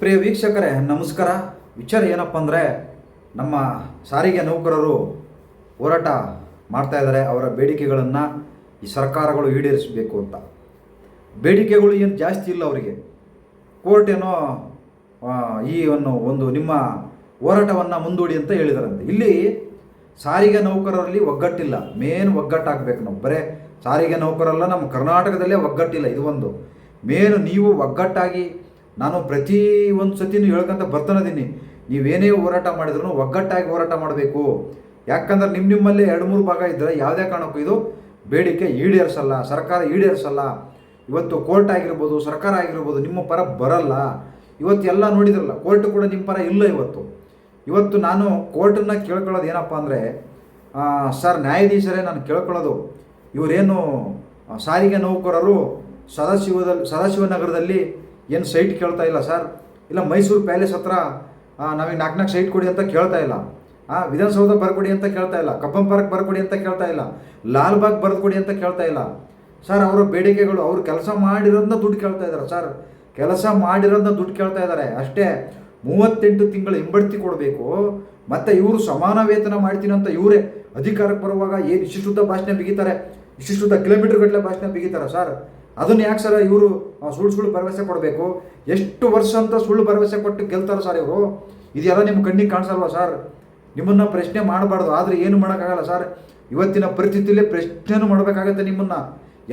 ಪ್ರಿಯ ವೀಕ್ಷಕರೇ, ನಮಸ್ಕಾರ. ವಿಚಾರ ಏನಪ್ಪ ಅಂದರೆ, ನಮ್ಮ ಸಾರಿಗೆ ನೌಕರರು ಹೋರಾಟ ಮಾಡ್ತಾ ಇದ್ದಾರೆ. ಅವರ ಬೇಡಿಕೆಗಳನ್ನು ಈ ಸರ್ಕಾರಗಳು ಈಡೇರಿಸಬೇಕು ಅಂತ. ಬೇಡಿಕೆಗಳು ಏನು ಜಾಸ್ತಿ ಇಲ್ಲ ಅವರಿಗೆ. ಕೋರ್ಟ್ ಏನೋ ಈ ಒಂದು ಒಂದು ನಿಮ್ಮ ಹೋರಾಟವನ್ನು ಮುಂದೂಡಿ ಅಂತ ಹೇಳಿದಾರಂತೆ. ಇಲ್ಲಿ ಸಾರಿಗೆ ನೌಕರರಲ್ಲಿ ಒಗ್ಗಟ್ಟಿಲ್ಲ. ಮೇನ್ ಒಗ್ಗಟ್ಟಾಗಬೇಕು ನಾವು. ಬರೇ ಸಾರಿಗೆ ನೌಕರಲ್ಲ, ನಮ್ಮ ಕರ್ನಾಟಕದಲ್ಲೇ ಒಗ್ಗಟ್ಟಿಲ್ಲ. ಇದು ಒಂದು ಮೇನ್ ನೀವು ಒಗ್ಗಟ್ಟಾಗಿ ನಾನು ಪ್ರತಿ ಒಂದು ಸತಿನೂ ಹೇಳ್ಕೊಂತ ಬರ್ತಾನದೀನಿ ನೀವೇನೇ ಹೋರಾಟ ಮಾಡಿದ್ರು ಒಗ್ಗಟ್ಟಾಗಿ ಹೋರಾಟ ಮಾಡಬೇಕು. ಯಾಕಂದ್ರೆ ನಿಮ್ಮ ನಿಮ್ಮಲ್ಲೇ ಎರಡು ಮೂರು ಭಾಗ ಇದ್ದರೆ ಯಾವುದೇ ಕಾರಣಕ್ಕೂ ಇದು ಬೇಡಿಕೆ ಈಡೇರಿಸಲ್ಲ, ಸರ್ಕಾರ ಈಡೇರಿಸಲ್ಲ. ಇವತ್ತು ಕೋರ್ಟ್ ಆಗಿರ್ಬೋದು, ಸರ್ಕಾರ ಆಗಿರ್ಬೋದು, ನಿಮ್ಮ ಪರ ಬರಲ್ಲ. ಇವತ್ತು ಎಲ್ಲ ನೋಡಿದ್ರಲ್ಲ, ಕೋರ್ಟ್ ಕೂಡ ನಿಮ್ಮ ಪರ ಇಲ್ಲ ಇವತ್ತು. ಇವತ್ತು ನಾನು ಕೋರ್ಟನ್ನು ಕೇಳ್ಕೊಳ್ಳೋದು ಏನಪ್ಪ ಅಂದರೆ ಸರ್ ನ್ಯಾಯಾಧೀಶರೇ ನಾನು ಕೇಳ್ಕೊಳ್ಳೋದು. ಇವರೇನು ಸಾರಿಗೆ ನೌಕರರು ಸದಾಶಿವದಲ್ಲಿ ಸದಾಶಿವನಗರದಲ್ಲಿ ಏನು ಸೈಟ್ ಕೇಳ್ತಾ ಇಲ್ಲ ಸರ್ ಇಲ್ಲ ಮೈಸೂರು ಪ್ಯಾಲೇಸ್ ಹತ್ರ ನಾವೀಗ ನಾಲ್ಕು ನಾಲ್ಕು ಸೈಟ್ ಕೊಡಿ ಅಂತ ಕೇಳ್ತಾ ಇಲ್ಲ. ಆ, ವಿಧಾನಸೌಧ ಬರ್ಕೊಡಿ ಅಂತ ಕೇಳ್ತಾ ಇಲ್ಲ. ಕಪ್ಪಂ ಪಾರ್ಕ್ ಬರ್ಕೊಡಿ ಅಂತ ಕೇಳ್ತಾ ಇಲ್ಲ. ಲಾಲ್ಬಾಗ್ ಬರ್ಕೊಡಿ ಅಂತ ಕೇಳ್ತಾ ಇಲ್ಲ. ಸರ್ ಅವರ ಬೇಡಿಕೆಗಳು, ಅವ್ರು ಕೆಲಸ ಮಾಡಿರೋದನ್ನ ದುಡ್ಡು ಕೇಳ್ತಾ ಇದ್ದಾರೆ ಸರ್ ಕೆಲಸ ಮಾಡಿರೋದನ್ನ ದುಡ್ಡು ಕೇಳ್ತಾ ಇದ್ದಾರೆ ಅಷ್ಟೇ, ಮೂವತ್ತೆಂಟು ತಿಂಗಳು ಹಿಂಬಡ್ತಿ ಕೊಡಬೇಕು. ಮತ್ತು ಇವರು ಸಮಾನ ವೇತನ ಮಾಡ್ತೀನಿ ಅಂತ ಇವರೇ ಅಧಿಕಾರಕ್ಕೆ ಬರುವಾಗ ಏನು ಶುದ್ಧ ಭಾಷಣ ಬಿಗಿತಾರೆ? ಶುದ್ಧ ಕಿಲೋಮೀಟರ್ ಗಟ್ಟಲೆ ಭಾಷಣ ಬಿಗಿತಾರೆ ಸರ್ ಅದನ್ನು ಯಾಕೆ ಸರ್ ಇವರು ಸುಳ್ಳು ಸುಳ್ಳು ಭರವಸೆ ಕೊಡಬೇಕು? ಎಷ್ಟು ವರ್ಷ ಅಂತ ಸುಳ್ಳು ಭರವಸೆ ಕೊಟ್ಟು ಗೆಲ್ತಾರೆ ಸರ್ ಇವರು? ಇದೆಲ್ಲ ನಿಮ್ಮ ಕಣ್ಣಿಗೆ ಕಾಣಿಸಲ್ವಾ ಸರ್? ನಿಮ್ಮನ್ನು ಪ್ರಶ್ನೆ ಮಾಡಬಾರ್ದು, ಆದರೆ ಏನು ಮಾಡೋಕ್ಕಾಗಲ್ಲ ಸರ್? ಇವತ್ತಿನ ಪರಿಸ್ಥಿತಿಯಲ್ಲಿ ಪ್ರಶ್ನೆನೂ ಮಾಡಬೇಕಾಗತ್ತೆ ನಿಮ್ಮನ್ನು.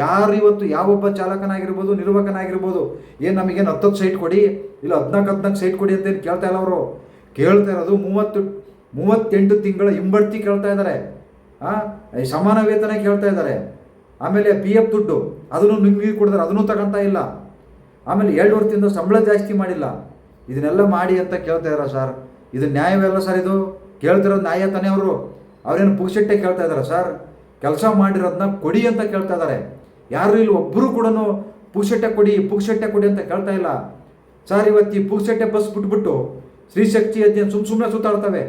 ಯಾರು ಇವತ್ತು ಯಾವೊಬ್ಬ ಚಾಲಕನಾಗಿರ್ಬೋದು, ನಿರ್ವಾಹಕನಾಗಿರ್ಬೋದು? ಏನು ನಮಗೇನು ಹತ್ತತ್ತು ಸೈಟ್ ಕೊಡಿ? ಇಲ್ಲ ಹದಿನಾಲ್ಕು ಹದಿನಾಲ್ಕು ಸೈಟ್ ಕೊಡಿ ಅಂತೇನು ಕೇಳ್ತಾ ಇಲ್ಲ ಅವರು? ಕೇಳ್ತಾ ಇರೋದು ಮೂವತ್ತು, ಮೂವತ್ತೆಂಟು ತಿಂಗಳ ಹಿಂಬಡ್ತಿ ಕೇಳ್ತಾ ಇದ್ದಾರೆ ಹಾಂ ಸಮಾನ ವೇತನ ಕೇಳ್ತಾ ಇದ್ದಾರೆ ಆಮೇಲೆ ಪಿ ಎಫ್ ದುಡ್ಡು, ಅದನ್ನು ನಿಮಗೆ ಕೊಡ್ತಾರೆ, ಅದನ್ನು ತಗೊಂತ ಇಲ್ಲ. ಆಮೇಲೆ ಎರಡು ವರ್ಷದಿಂದ ಸಂಬಳ ಜಾಸ್ತಿ ಮಾಡಿಲ್ಲ. ಇದನ್ನೆಲ್ಲ ಮಾಡಿ ಅಂತ ಕೇಳ್ತಾ ಇದಾರ ಸರ್ ಇದು ನ್ಯಾಯವಲ್ಲ ಸರ್ ಇದು? ಕೇಳ್ತಿರೋದು ನ್ಯಾಯ ತಾನೇ ಅವರು? ಅವ್ರೇನು ಪುಕ್ಷಟ್ಟೆ ಕೇಳ್ತಾ ಇದ್ದಾರೆ ಸರ್ ಕೆಲಸ ಮಾಡಿರೋದನ್ನ ಕೊಡಿ ಅಂತ ಕೇಳ್ತಾ ಇದ್ದಾರೆ ಯಾರು ಇಲ್ಲಿ ಒಬ್ಬರು ಕೂಡ ಪುಕ್ಷಟ್ಟೆ ಕೊಡಿ ಪುಕ್ಷಟ್ಟೆ ಕೊಡಿ ಅಂತ ಕೇಳ್ತಾ ಇಲ್ಲ. ಸರ್ ಇವತ್ತು ಈ ಪುಕ್ಷಟ್ಟೆ ಬಸ್ ಬಿಟ್ಬಿಟ್ಟು ಸ್ತ್ರೀಶಕ್ತಿ ಅಧ್ಯಯನ ಸುಮ್ಮ ಸುಮ್ಮನೆ ಸುತ್ತಾಡ್ತವೆ.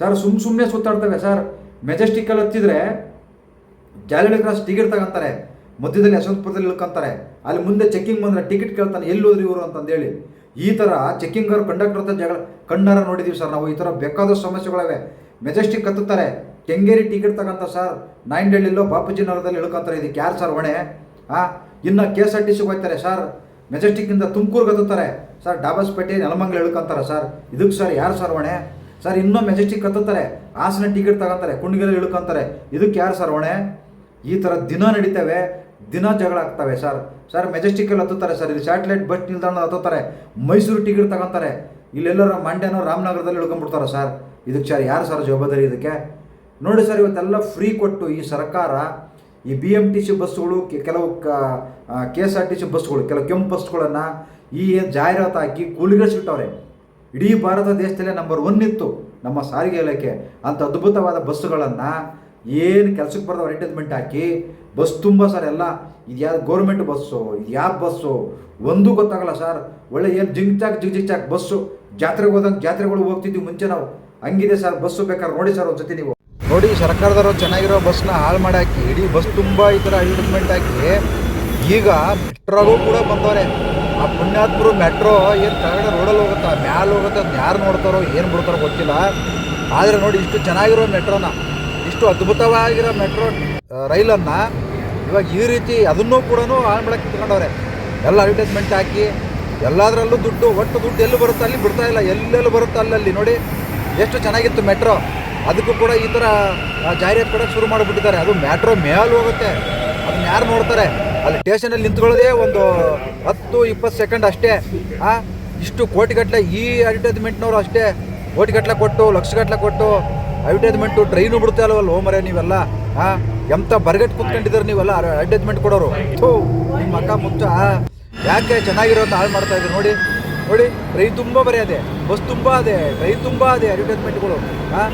ಸರ್ ಸುಮ್ಮ ಸುಮ್ಮನೆ ಸುತ್ತಾಡ್ತವೆ ಸರ್ ಮೆಜೆಸ್ಟಿಕಲ್ಲಿ ಹತ್ತಿದ್ರೆ ಜಾಲಹಳ್ಳಿ ಕ್ರಾಸ್ ಟಿಕೆಟ್ ತಗೊಂತಾರೆ. ಮಧ್ಯದಲ್ಲಿ ಯಶವಂತಪುರದಲ್ಲಿ ಇಳ್ಕೊಂತಾರೆ ಅಲ್ಲಿ ಮುಂದೆ ಚೆಕ್ಕಿಂಗ್ ಬಂದರೆ ಟಿಕೆಟ್ ಕೇಳ್ತಾನೆ, ಎಲ್ಲಿ ಹೋದ್ರಿ ಇವರು ಅಂತಂದೇಳಿ. ಈ ಥರ ಚೆಕ್ಕಿಂಗ್ ಅವ್ರು ಕಂಡಕ್ಟರ್ ಹತ್ರ ಜಗಳ, ಕಣ್ಣಾರ ನೋಡಿದ್ದೀವಿ ಸರ್ ನಾವು. ಈ ಥರ ಬೇಕಾದಷ್ಟು ಸಮಸ್ಯೆಗಳಿವೆ. ಮೆಜೆಸ್ಟಿಕ್ ಕತ್ತುತ್ತಾರೆ. ಕೆಂಗೇರಿ ಟಿಕೆಟ್ ತಗೊಂತ ಸರ್ ನೈನ್ ಬಾಪುಜಿ ನಗರದಲ್ಲಿ ಇಳ್ಕೊಂತಾರೆ ಇದಕ್ಕೆ ಯಾರು ಸರ್ ಹೊಣೆ? ಹಾಂ ಇನ್ನು ಕೆ ಎಸ್ ಆರ್ ಟಿ ಸಿಗೆ ಹೋಗ್ತಾರೆ ಸರ್ ಮೆಜೆಸ್ಟಿಕ್ಕಿಂದ ತುಮಕೂರ್ಗೆ ಹತ್ತುತ್ತಾರೆ. ಸರ್ ಡಾಬಾಸ್ಪೇಟೆ, ನೆಲಮಂಗ್ಲ ಇಳ್ಕೊಂತಾರೆ ಸರ್ ಇದಕ್ಕೆ ಸರ್ ಯಾರು ಸರ್ ಹೊಣೆ? ಸರ್ ಇನ್ನೂ ಮೆಜೆಸ್ಟಿಕ್ ಹತ್ತುತ್ತಾರೆ ಹಾಸನ ಟಿಕೆಟ್ ತಗೊಂತಾರೆ. ಕುಂಡಿಗೆಲ್ಲ ಇಳ್ಕೊಂತಾರೆ. ಇದಕ್ಕೆ ಯಾರು ಸರ್ ಹೊಣೆ? ಈ ಥರ ದಿನ ನಡೀತವೆ, ದಿನ ಜಗಳ ಆಗ್ತವೆ ಸರ್. ಸರ್ ಮೆಜೆಸ್ಟಿಕಲ್ಲಿ ಹತ್ತುತ್ತಾರೆ ಸರ್, ಇಲ್ಲಿ ಸ್ಯಾಟಲೈಟ್ ಬಸ್ ನಿಲ್ದಾಣ ಹತ್ತುತ್ತಾರೆ. ಮೈಸೂರು ಟಿಕೆಟ್ ತಗೊಂತಾರೆ. ಇಲ್ಲೆಲ್ಲರ ಮಂಡ್ಯನೋ ರಾಮನಗರದಲ್ಲಿ ಇಳ್ಕೊಂಬಿಡ್ತಾರೆ ಸರ್. ಇದಕ್ಕೆ ಸರ್ ಯಾರು ಸರ್ ಜವಾಬ್ದಾರಿ ಇದಕ್ಕೆ? ನೋಡಿ ಸರ್, ಇವತ್ತೆಲ್ಲ ಫ್ರೀ ಕೊಟ್ಟು ಈ ಸರ್ಕಾರ ಈ ಬಿ ಎಂ ಟಿ ಸಿ ಬಸ್ಸುಗಳು ಕೆಲವು K S R T C ಬಸ್ಸುಗಳು, ಕೆಲವು ಕೆಂಪು ಬಸ್ಗಳನ್ನು ಈ ಜಾಹೀರಾತು ಹಾಕಿ ಕೂಲಿಗಳಿಸ್ಬಿಟ್ಟವ್ರೆ ಇಡೀ ಭಾರತ ದೇಶದಲ್ಲೇ ನಂಬರ್ ಒನ್ ಇತ್ತು ನಮ್ಮ ಸಾರಿಗೆ ಇಲಾಖೆ. ಅಂಥ ಅದ್ಭುತವಾದ ಬಸ್ಸುಗಳನ್ನು ಏನು ಕೆಲಸಕ್ಕೆ ಬರೆದ ಅಡ್ವರ್ಟೈಸ್ಮೆಂಟ್ ಹಾಕಿ, ಬಸ್ ತುಂಬ ಸರ್ ಎಲ್ಲ, ಇದು ಯಾವ್ದು ಗೌರ್ಮೆಂಟ್ ಬಸ್ಸು ಇದು ಯಾವ ಬಸ್ಸು ಒಂದೂ ಗೊತ್ತಾಗಲ್ಲ ಸರ್ ಒಳ್ಳೆ ಏನು ಜಿಂಗ್ ಚಾಕ್ ಜಿಗ್ ಜಿಗ್ ಚಾಕ್ ಬಸ್ಸು ಜಾತ್ರೆಗೆ ಹೋದಂಗೆ ಜಾತ್ರೆಗಳು ಹೋಗ್ತಿದ್ವಿ ಮುಂಚೆ ನಾವು. ಹಂಗಿದೆ ಸರ್ ಬಸ್ಸು ಬೇಕಾದ್ರೆ ನೋಡಿ ಸರ್ ಒಂದ್ಸತಿ ನೀವು. ನೋಡಿ, ಸರ್ಕಾರದವರು ಚೆನ್ನಾಗಿರೋ ಬಸ್ನ ಹಾಳು ಮಾಡಿ ಹಾಕಿ ಇಡೀ ಬಸ್ ತುಂಬ ಈ ಥರ ಅಡ್ವರ್ಟೈಸ್ಮೆಂಟ್ ಹಾಕಿ, ಈಗ ಮೆಟ್ರೋಗೂ ಕೂಡ ಬಂದವ್ರೆ. ಆ ಪುಣ್ಯಾತ್ಮರು ಮೆಟ್ರೋ ಏನು ಕೆಳಗಡೆ ರೋಡಲ್ಲಿ ಹೋಗುತ್ತಾ, ಮ್ಯಾಲೆ ಹೋಗುತ್ತೆ ಅದು ಯಾರು ನೋಡ್ತಾರೋ, ಏನು ಬಿಡ್ತಾರೋ ಗೊತ್ತಿಲ್ಲ. ಆದರೆ ನೋಡಿ, ಇಷ್ಟು ಚೆನ್ನಾಗಿರೋ ಮೆಟ್ರೋನ ಇಷ್ಟು ಅದ್ಭುತವಾಗಿರೋ ಮೆಟ್ರೋ ರೈಲನ್ನು ಇವಾಗ ಈ ರೀತಿ ಅದನ್ನೂ ಕೂಡ ಹಾಳು ಮಾಡಕ್ಕೆ ಇಟ್ಕೊಂಡವ್ರೆ ಎಲ್ಲ ಅಡ್ವರ್ಟೈಸ್ಮೆಂಟ್ ಹಾಕಿ, ಎಲ್ಲದರಲ್ಲೂ ದುಡ್ಡು, ಒಟ್ಟು ದುಡ್ಡು ಎಲ್ಲಿ ಬರುತ್ತೆ ಅಲ್ಲಿ ಬಿಡ್ತಾ ಇಲ್ಲ, ಎಲ್ಲೆಲ್ಲಿ ಬರುತ್ತೆ ಅಲ್ಲಲ್ಲಿ ನೋಡಿ ಎಷ್ಟು ಚೆನ್ನಾಗಿತ್ತು ಮೆಟ್ರೋ. ಅದಕ್ಕೂ ಕೂಡ ಈ ಥರ ಜಾಹೀರಾತು ಕೂಡ ಶುರು ಮಾಡಿಬಿಟ್ಟಿದ್ದಾರೆ. ಅದು ಮೆಟ್ರೋ ಮೇಲೆ ಹೋಗುತ್ತೆ. ಅದನ್ನ ಯಾರು ನೋಡ್ತಾರೆ? ಅಲ್ಲಿ ಸ್ಟೇಷನಲ್ಲಿ ನಿಂತ್ಕೊಳ್ಳೋದೇ ಒಂದು ಹತ್ತು, ಇಪ್ಪತ್ತು ಸೆಕೆಂಡ್ ಅಷ್ಟೇ. ಇಷ್ಟು ಕೋಟಿಗಟ್ಟಲೆ ಈ ಅಡ್ವರ್ಟೈಸ್ಮೆಂಟ್ನವರು ಅಷ್ಟೇ. ಕೋಟಿಗಟ್ಟಲೆ ಕೊಟ್ಟು, ಲಕ್ಷಗಟ್ಟಲೆ ಕೊಟ್ಟು ಅಡ್ವರ್ಟೈಸ್ಮೆಂಟು ಟ್ರೈನು ಬಿಡ್ತಾ ಅಲ್ವಲ್ಲ ಹೋಮರೆ ನೀವೆಲ್ಲ? ಆ ಎಂಥ ಬರ್ಗಟ್ ಕುತ್ಕೊಂಡಿದ್ದಾರೆ ನೀವೆಲ್ಲ ಅಡ್ವರ್ಟೈಸ್ಮೆಂಟ್ ಕೊಡೋರು? ನಿಮ್ಮ ಅಕ್ಕ ಮುಚ್ಚ. ಯಾಕೆ ಚೆನ್ನಾಗಿರೋದು ಹಾಳು ಮಾಡ್ತಾ ಇದ್ದೀರಿ ನೋಡಿ. ನೋಡಿ ಟ್ರೈನ್ ತುಂಬ ಬರೀ ಅದೇ. ಬಸ್ ತುಂಬ ಅದೇ. ಟ್ರೈನ್ ತುಂಬ ಅದೇ ಅಡ್ವರ್ಟೈಸ್ಮೆಂಟ್ಗಳು ಹಾಂ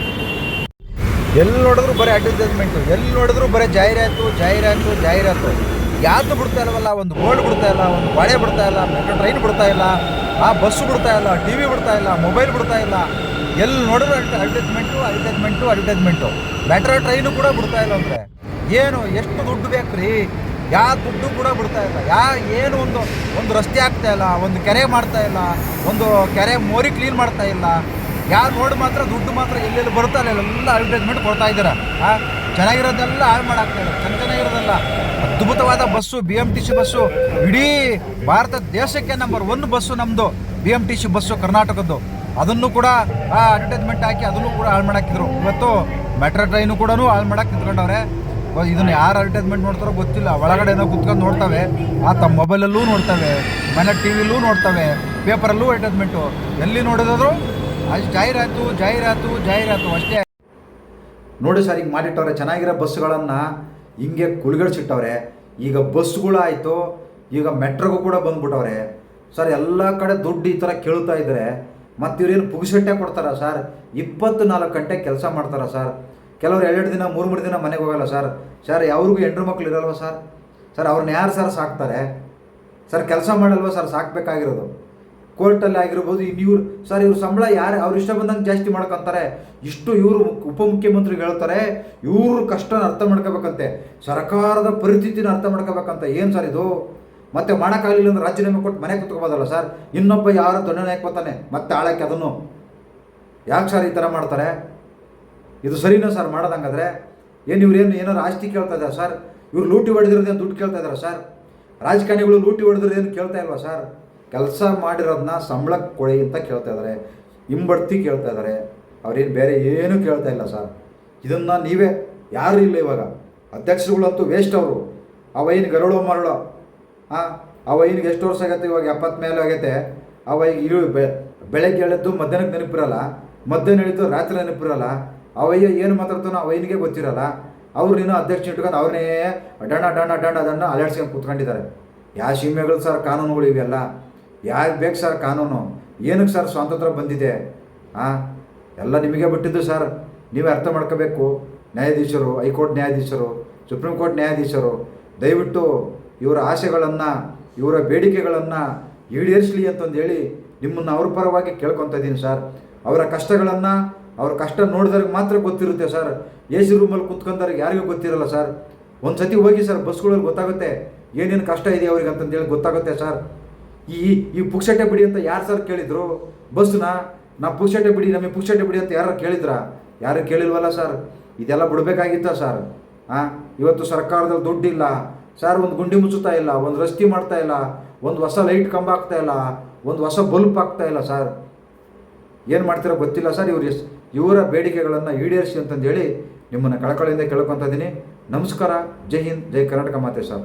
ಎಲ್ಲಿ ನೋಡಿದ್ರು ಬರೀ ಅಡ್ವರ್ಟೈಸ್ಮೆಂಟು ಎಲ್ಲಿ ನೋಡಿದ್ರು ಬರೀ ಜಾಹೀರಾತು ಜಾಹೀರಾತು ಜಾಹೀರಾತು. ಯಾತು ಬಿಡ್ತಾ ಇಲ್ಲವಲ್ಲ, ಒಂದು ಬೋರ್ಡ್ ಬಿಡ್ತಾ ಇಲ್ಲ, ಒಂದು ಬಾಳೆ ಬಿಡ್ತಾ ಇಲ್ಲ ಮೆಟ್ರೋ ಟ್ರೈನ್ ಬಿಡ್ತಾ ಇಲ್ಲ, ಆ ಬಸ್ಸು ಬಿಡ್ತಾ ಇಲ್ಲ ಟಿ ವಿ ಬಿಡ್ತಾ ಇಲ್ಲ ಮೊಬೈಲ್ ಬಿಡ್ತಾ ಇಲ್ಲ. ಎಲ್ಲಿ ನೋಡಿದ್ರು advertisement advertisement advertisement metro train ಕೂಡ ಬಿಡ್ತಾ ಇಲ್ಲ ಅಂದರೆ. ಏನು, ಎಷ್ಟು ದುಡ್ಡು ಬೇಕು ರೀ ಯಾವ ದುಡ್ಡು ಕೂಡ ಬಿಡ್ತಾ ಇಲ್ಲ. ಯಾ, ಏನು ಒಂದು ಒಂದು ರಸ್ತೆ ಆಗ್ತಾ ಇಲ್ಲ, ಒಂದು ಕೆರೆ ಮಾಡ್ತಾ ಇಲ್ಲ, ಒಂದು ಕೆರೆ ಮೋರಿ ಕ್ಲೀನ್ ಮಾಡ್ತಾ ಇಲ್ಲ. ಯಾರು ನೋಡಿ ಮಾತ್ರ, ದುಡ್ಡು ಮಾತ್ರ ಎಲ್ಲೆಲ್ಲಿ ಬರ್ತಾ ಇಲ್ಲ ಎಲ್ಲ ಅಡ್ವರ್ಟೈಸ್ಮೆಂಟ್ ಕೊಡ್ತಾ ಇದ್ದೀರಾ ಆ, ಚೆನ್ನಾಗಿರೋದೆಲ್ಲ ಹಾಳು ಮಾಡಾಕ್ತಾ ಇಲ್ಲ ಚೆನ್ನ ಚೆನ್ನಾಗಿರೋದಲ್ಲ. ಅದ್ಭುತವಾದ bus B M T C bus ಇಡೀ ಭಾರತ ದೇಶಕ್ಕೆ ನಂಬರ್ ಒನ್ ಬಸ್ಸು ನಮ್ಮದು B M T C bus ಕರ್ನಾಟಕದ್ದು. ಅದನ್ನು ಕೂಡ ಅಡ್ವರ್ಟೈಸ್ಮೆಂಟ್ ಹಾಕಿ ಅದನ್ನು ಕೂಡ ಹಾಳು ಮಾಡಾಕಿದ್ರು ಇವತ್ತು ಮೆಟ್ರೋ ಟ್ರೈನು ಕೂಡ ಹಾಳು ಮಾಡಕ್ಕೆ ನಿಂತ್ಕೊಂಡವ್ರೆ. ಇದನ್ನು ಯಾರು ಅಡ್ವರ್ಟೈಸ್ಮೆಂಟ್ ನೋಡ್ತಾರೋ ಗೊತ್ತಿಲ್ಲ. ಒಳಗಡೆ ಏನೋ ಕುತ್ಕೊಂಡು ನೋಡ್ತವೆ. ಆ ತಮ್ಮ ಮೊಬೈಲಲ್ಲೂ ನೋಡ್ತವೆ. ಮನೆ ಟಿ ವಿಲ್ಲೂ ನೋಡ್ತವೆ. ಪೇಪರಲ್ಲೂ ಅಡ್ವರ್ಟೈಸ್ಮೆಂಟು ಎಲ್ಲಿ ನೋಡಿದ್ರು ಅಷ್ಟು ಜಾಹೀರಾತು ಜಾಹೀರಾತು ಜಾಹೀರಾತು ಅಷ್ಟೇ. ನೋಡಿ ಸರ್ ಈಗ ಮಾಡಿಟ್ಟವ್ರೆ. ಚೆನ್ನಾಗಿರೋ ಬಸ್ಸುಗಳನ್ನು ಹಿಂಗೆ ಕುಲ್ಗಡಿಸಿಟ್ಟವ್ರೆ ಈಗ ಬಸ್ಸುಗಳಾಯಿತು ಈಗ ಮೆಟ್ರೋಗೂ ಕೂಡ ಬಂದ್ಬಿಟ್ಟವ್ರೆ. ಸರ್, ಎಲ್ಲ ಕಡೆ ದುಡ್ಡು ಈ ಥರ ಕೇಳ್ತಾ ಇದ್ದಾರೆ ಮತ್ತು ಇವ್ರೇನು ಪುಗಿಸಟ್ಟೆ ಕೊಡ್ತಾರ ಸರ್? ಇಪ್ಪತ್ತು ನಾಲ್ಕು ಗಂಟೆ ಕೆಲಸ ಮಾಡ್ತಾರ ಸರ್. ಕೆಲವ್ರು ಎರಡು ದಿನ, ಮೂರು ಮೂರು ದಿನ ಮನೆಗೆ ಹೋಗಲ್ಲ ಸರ್. ಸರ್, ಯಾವ್ರಿಗೂ ಹೆಂಡ್ರು ಮಕ್ಳು ಇರಲ್ವ ಸರ್? ಸರ್ ಅವ್ರನ್ನ ಯಾರು ಸರ್ ಸಾಕ್ತಾರೆ? ಸರ್, ಕೆಲಸ ಮಾಡಲ್ವ ಸರ್ ಸಾಕಬೇಕಾಗಿರೋದು? ಕೋರ್ಟಲ್ಲಿ ಆಗಿರ್ಬೋದು ಇನ್ನು ಇವ್ರು ಸರ್, ಇವ್ರ ಸಂಬಳ ಯಾರು ಅವ್ರು ಇಷ್ಟ ಬಂದಂಗೆ ಜಾಸ್ತಿ ಮಾಡ್ಕೊಂತಾರೆ. ಇಷ್ಟು ಇವರು ಉಪಮುಖ್ಯಮಂತ್ರಿಗಳು ಹೇಳ್ತಾರೆ. ಇವ್ರ ಕಷ್ಟನ ಅರ್ಥ ಮಾಡ್ಕೋಬೇಕಂತೆ. ಸರ್ಕಾರದ ಪರಿಸ್ಥಿತಿನ ಅರ್ಥ ಮಾಡ್ಕೋಬೇಕಂತ ಏನು ಸರ್ ಇದು? ಮತ್ತೆ ಮಾಡೋಕ್ಕಾಗಲಿಲ್ಲ ಅಂದ್ರೆ ರಾಜೀನಾಮೆ ಕೊಟ್ಟು ಮನೆ ಕುತ್ಕೋಬೋದಲ್ಲ ಸರ್? ಇನ್ನೊಬ್ಬ ಯಾರು ದೊಣ್ಣೆ ಹಾಕ್ಬೋತಾನೆ ಮತ್ತೆ ಆಳಕ್ಕೆ ಅದನ್ನು ಯಾಕೆ ಸರ್ ಈ ಥರ ಮಾಡ್ತಾರೆ? ಇದು ಸರಿನೋ ಸರ್ ಮಾಡೋದಂಗಾದ್ರೆ? ಏನು ಇವ್ರೇನು ಏನಾರು ಆಸ್ತಿ ಕೇಳ್ತಾ ಇದ್ದಾರೆ ಸರ್? ಇವ್ರು ಲೂಟಿ ಹೊಡೆದಿರೋದೇನು ದುಡ್ಡು ಕೇಳ್ತಾ ಇದ್ದಾರೆ ಸರ್? ರಾಜಕಾರಣಿಗಳು ಲೂಟಿ ಹೊಡೆದಿರೋದೇನು ಕೇಳ್ತಾ ಇಲ್ವಾ ಸರ್? ಕೆಲಸ ಮಾಡಿರೋದನ್ನ ಸಂಬಳಕ್ಕೆ ಕೊಡಿ ಅಂತ ಕೇಳ್ತಾ ಇದ್ದಾರೆ ಹಿಂಬಡ್ತಿ ಕೇಳ್ತಾ ಇದ್ದಾರೆ ಅವ್ರೇನು ಬೇರೆ ಏನೂ ಕೇಳ್ತಾ ಇಲ್ಲ ಸರ್. ಇದನ್ನು ನೀವೇ, ಯಾರು ಇಲ್ಲ ಇವಾಗ. ಅಧ್ಯಕ್ಷರುಗಳಂತೂ ವೇಸ್ಟ್ ಅವರು. ಅವೇನು ಗರಳೋ ಮರಳೋ. ಹಾಂ? ಈಗ ಎಷ್ಟು ವರ್ಷ ಆಗತ್ತೆ? ಇವಾಗ ಎಪ್ಪತ್ತು ಮೇಲೆ ಆಗೈತೆ ಅವ ಈಗ ಇಳು ಬೆ, ಬೆಳಗ್ಗೆ ಎಳೆದ್ದು ಮಧ್ಯಾಹ್ನಕ್ಕೆ ನೆನಪಿರಲ್ಲ. ಮಧ್ಯಾಹ್ನ ಇಳಿದು ರಾತ್ರಿ ನೆನಪಿರಲ್ಲ. ಅವಯ್ಯ ಏನು ಮಾತಾಡ್ತಾನೋ ಅವನಿಗೆ ಗೊತ್ತಿರಲ್ಲ. ಅವ್ರು ನೀನು ಅಧ್ಯಕ್ಷ ಇಟ್ಕೊಂಡು ಅವ್ರನ್ನೇ ಡಣ ಡಣ ಡಣ ಅದನ್ನು ಅಲರ್ಟ್ಸ್ಕೊಂಡು ಕೂತ್ಕೊಂಡಿದ್ದಾರೆ. ಯಾವ ಸೀಮೆಗಳು ಸರ್ ಕಾನೂನುಗಳು ಇವೆಲ್ಲ? ಯಾರು ಬೇಕು ಸರ್ ಕಾನೂನು? ಏನಕ್ಕೆ ಸರ್ ಸ್ವಾತಂತ್ರ್ಯ ಬಂದಿದೆ? ಹಾಂ ಎಲ್ಲ ನಿಮಗೆ ಬಿಟ್ಟಿದ್ದು ಸರ್. ನೀವೇ ಅರ್ಥ ಮಾಡ್ಕೋಬೇಕು. ನ್ಯಾಯಾಧೀಶರು, ಹೈಕೋರ್ಟ್ ನ್ಯಾಯಾಧೀಶರು, ಸುಪ್ರೀಂ ಕೋರ್ಟ್ ನ್ಯಾಯಾಧೀಶರು, ದಯವಿಟ್ಟು ಇವರ ಆಸೆಗಳನ್ನು, ಇವರ ಬೇಡಿಕೆಗಳನ್ನು ಈಡೇರಿಸಲಿ ಅಂತಂದು ಹೇಳಿ ನಿಮ್ಮನ್ನು ಅವ್ರ ಪರವಾಗಿ ಕೇಳ್ಕೊತಾ ಇದ್ದೀನಿ ಸರ್. ಅವರ ಕಷ್ಟಗಳನ್ನು, ಅವ್ರ ಕಷ್ಟ ನೋಡಿದವ್ರಿಗೆ ಮಾತ್ರ ಗೊತ್ತಿರುತ್ತೆ ಸರ್. ಎ ಸಿ ರೂಮಲ್ಲಿ ಕುತ್ಕೊಂಡವ್ರಿಗೆ ಯಾರಿಗೂ ಗೊತ್ತಿರಲ್ಲ ಸರ್. ಒಂದು ಸತಿ ಹೋಗಿ ಸರ್ ಬಸ್ಗಳಲ್ಲಿ ಗೊತ್ತಾಗುತ್ತೆ, ಏನೇನು ಕಷ್ಟ ಇದೆ ಅವ್ರಿಗೆ ಅಂತಂದೇಳಿ ಗೊತ್ತಾಗುತ್ತೆ ಸರ್. ಈ ಈ ಪುಕ್ಷಟೆ ಬಿಡಿ ಅಂತ ಯಾರು ಸರ್ ಕೇಳಿದರು? ಬಸ್ನ, ನಾ ಪುಕ್ಷಟೆ ಬಿಡಿ, ನಮಗೆ ಪುಕ್ಷಟೆ ಬಿಡಿ ಅಂತ ಯಾರು ಕೇಳಿದ್ರಾ? ಯಾರು ಕೇಳಿಲ್ವಲ್ಲ ಸರ್. ಇದೆಲ್ಲ ಬಿಡಬೇಕಾಗಿತ್ತ ಸರ್? ಹಾಂ ಇವತ್ತು ಸರ್ಕಾರದಲ್ಲಿ ದುಡ್ಡಿಲ್ಲ. ಸರ್ ಒಂದು ಗುಂಡಿ ಮುಚ್ಚುತ್ತಾ ಇಲ್ಲ, ಒಂದು ರಸ್ತೆ ಮಾಡ್ತಾ ಇಲ್ಲ, ಒಂದು ಹೊಸ ಲೈಟ್ ಕಂಬ ಆಗ್ತಾ ಇಲ್ಲ, ಒಂದು ಹೊಸ ಬಲ್ಬ್ ಆಗ್ತಾ ಇಲ್ಲ ಸರ್ ಏನು ಮಾಡ್ತೀರೋ ಗೊತ್ತಿಲ್ಲ ಸರ್ ಇವ್ರು ಇವರ ಬೇಡಿಕೆಗಳನ್ನು ಈಡೇರಿಸಿ ಅಂತಂದೇಳಿ ನಿಮ್ಮನ್ನು ಕಳಕಳಿಯಿಂದ ಕೇಳ್ಕೊತಾ ಇದ್ದೀನಿ ನಮಸ್ಕಾರ. ಜೈ ಹಿಂದ್, ಜೈ ಕರ್ನಾಟಕ ಮಾತೆ ಸರ್